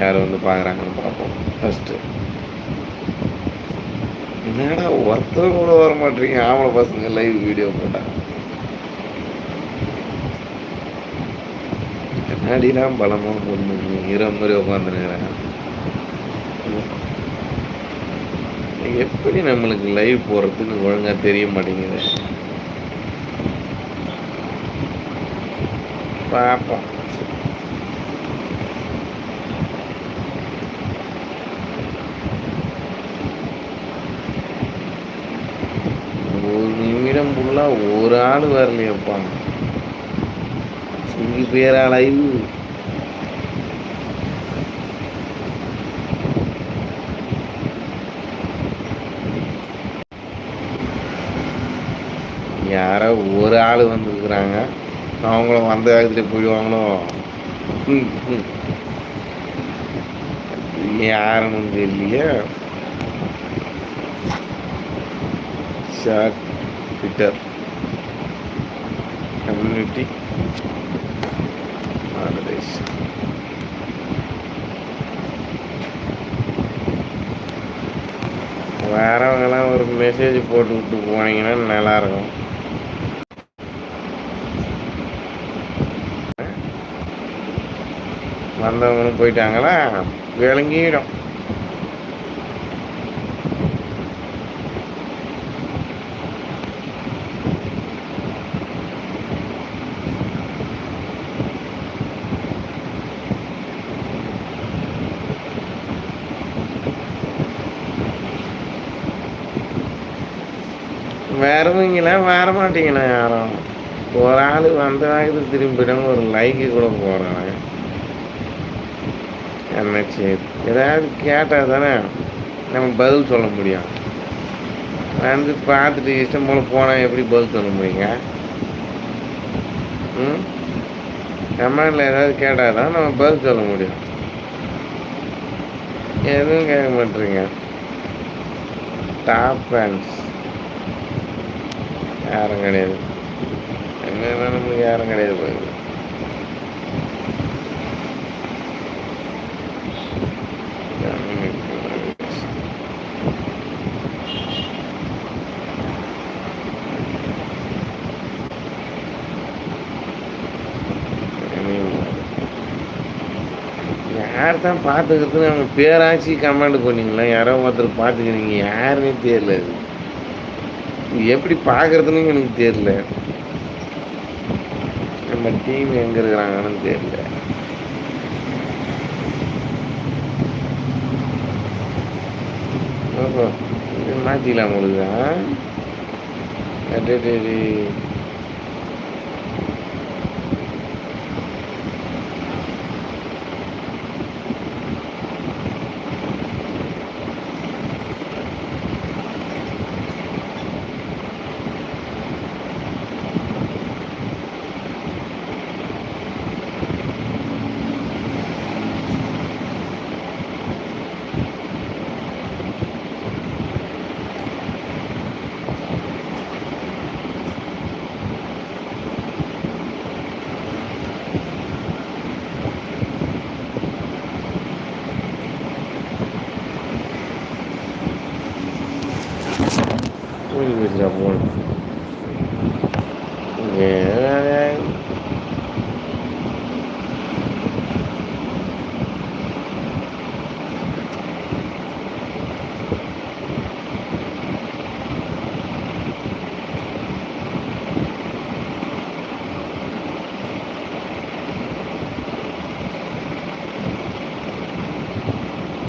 யார் வந்து பார்க்குறாங்கன்னு பார்ப்போம். ஃபஸ்ட்டு என்னடா ஒருத்தர் கூட வர மாட்டீங்க. ஆம்பளை பசங்க லைவ் வீடியோ போட்டாங்க கண்ணாடிலாம் பலமாக பொண்ணு ஹீரோ மாதிரி உட்காந்துருக்குறாங்க எப்படி நம்மளுக்கு லைவ் போகிறதுன்னு ஒழுங்காக தெரிய மாட்டேங்குது. பார்ப்போம் ஒரு நிமிடம் ஒரு ஆள் வரலையப்பா சிங்கி பேரா லைவ் யாரோ ஒரு ஆள் வந்துருக்குறாங்க. அவங்களும் வந்த வேகத்துல போயிடுவாங்களோ? யாருன்னு தெரியலையே. ஷார்ட் ட்விட்டர் கம்யூனிட்டி மாடரேஷன் வரவங்கெல்லாம் ஒரு மெசேஜ் போட்டு விட்டு போனீங்கன்னா நல்லாயிருக்கும். வந்தவங்களும் போயிட்டாங்களா? விளங்கிடும். வரவங்களா வர மாட்டீங்களா யாரும். ஒரு ஆள் வந்த வேகத்துக்கு ஒரு லைக்கு கூட போகிறாங்க என்ன சரி ஏதாவது கேட்டால் தானே நம்ம பதில் சொல்ல முடியும். வந்து பார்த்துட்டு இஷ்டம் போல் போனால் எப்படி பதில் சொல்ல முடியுங்க? ம்? கமெண்டில் ஏதாவது கேட்டால் தான் நம்ம பதில் சொல்ல முடியும். எதுவும் கேட்க மாட்டேங்க. டாப் ஃபேன்ஸ் யாரும் கிடையாது. என்னன்னா நம்மளுக்கு யாரும் கிடையாது போகுது யார் தான் பார்த்துக்கிறதுன்னு அவங்க பேராச்சு கமெண்ட் பண்ணீங்களா? யாரோ ஒருத்தர் பார்த்துக்கிறீங்க. யாருன்னே தெரியல அது எப்படி பார்க்கறதுன்னு எனக்கு தெரியல. நம்ம டீம் எங்கே இருக்கிறாங்கன்னு தெரியல. ஓஹோ இது மாற்றிக்கலாம் உங்களுக்கு We do you that one? Yeah.